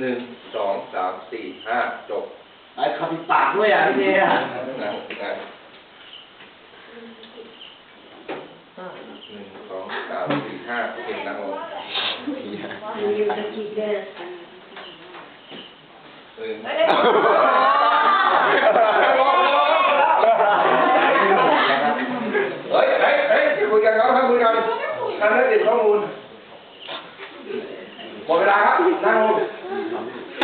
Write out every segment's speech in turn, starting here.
หนึ่งสองสามสี่ห้าจบไอ้ขับปากด้วยอะพี่เจอะนะนะหนึ่งสองสามสี่ห้าโอเคนั่งลงหนึ่งเฮ้ยเฮ้ยเฮ้ยคุยกันครับคุยกันท่านได้ติดข้อมูลหมดเวลาครับนั่งลง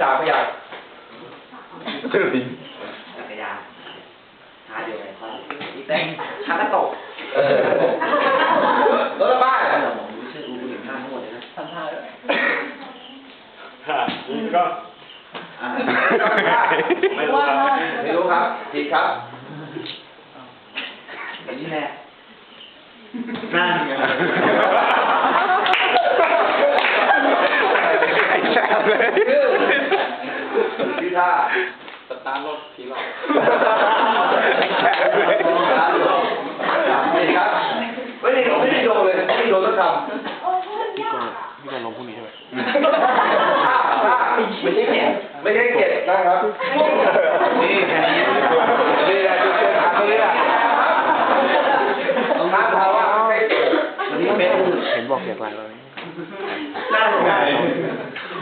จ่าพยายตื่นจักรยานหาเดี๋ยวไงพ่ออีแตงหากระตกเออรถบ้านเดี๋ยวผมรู้ชื่อรู้เห็นหน้าทั้งหมดเลยนะทำท่าด้วยก็อ่าไม่รู้ครับไม่รู้ครับผิดครับอย่างนี้แหละนั่นไง ไอ้แซ่บเลย ชื่อชื่อ ท่าสตาร์ทรถผีหลอกไอ้แซ่บเลยผิดครับ ไม่ได้โดนไม่ได้โดนเลยไม่ได้โดนสักคำพี่กรณ์พี่กรณ์ลงพรุ่งนี้ใช่ไหมไม่ใช่เก็บไม่ใช่เก็บนะครับ นี่แค่นี้นี่แหละจุดเด่นของนี่แหละท้าทายว่าไม่ใช่เก็บวันนี้เป็นเห็นบอกเสียงอะไรเลย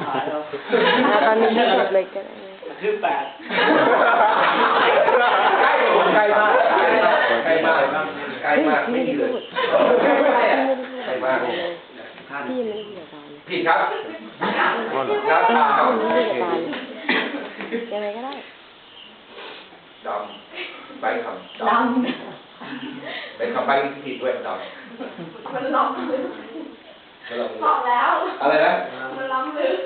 หน้าไงแล้วตอนนี้ที่จบเลยก็ได้คือแปดใกล้ใกล้มากใกล้มากใกล้มากไม่พี่ดีไม่เลได้ยพูดใกล้มากพี่ไม่ได้พูดกับตาเลยผิดครับก็เหรอหน้าตาพี่ไม่ได้พูดกับตาเลยยังไงก็ได้ดำใบคำดำเป็นคำใบผิดด้วยดำมันล้อมลึกไม่ลอง บอกแล้ว อะไรนะมันล้อมลึก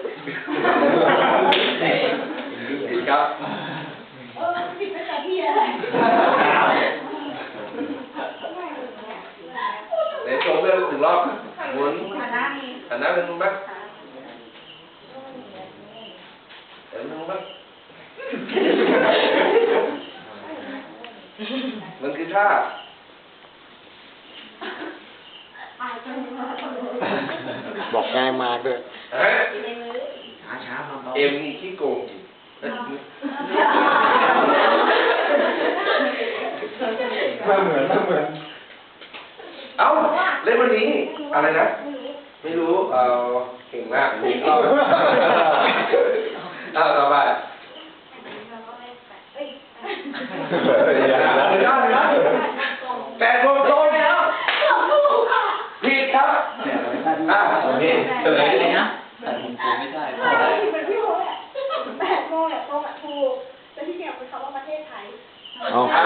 ผิดครับเออมันผิดไปแต่ที่อะไรเดี๋ยวจบเรื่องถึงรอบหมุนฐานะนี้หันหน้าเป็นมุมบ้างเดี๋ยวมุมบ้างมันคือท่าอาจจะมาตลก บอกง่ายมากด้วยเอ๊ะช้าช้าๆเบาเอ็มนี่ขี้โกงจริงไม่เหมือนไม่เหมือน เอ้า เล่นวันนี้ อะไรนะ ไม่รู้ เออเก่งมากถูกเอาเอาต่อไปแปดโมงตรงผิดครับ ๆแต่อะไรนั่น อะโอ เคเฉลยเลยนะแต่ผมกลัวไม่ได้เพราะอะไรเป็นพี่โมแหละแปดโมงเนี่ยตรงอะถูกแต่ที่เนี่ยเป็นคำว่าประเทศไทย เอาอะ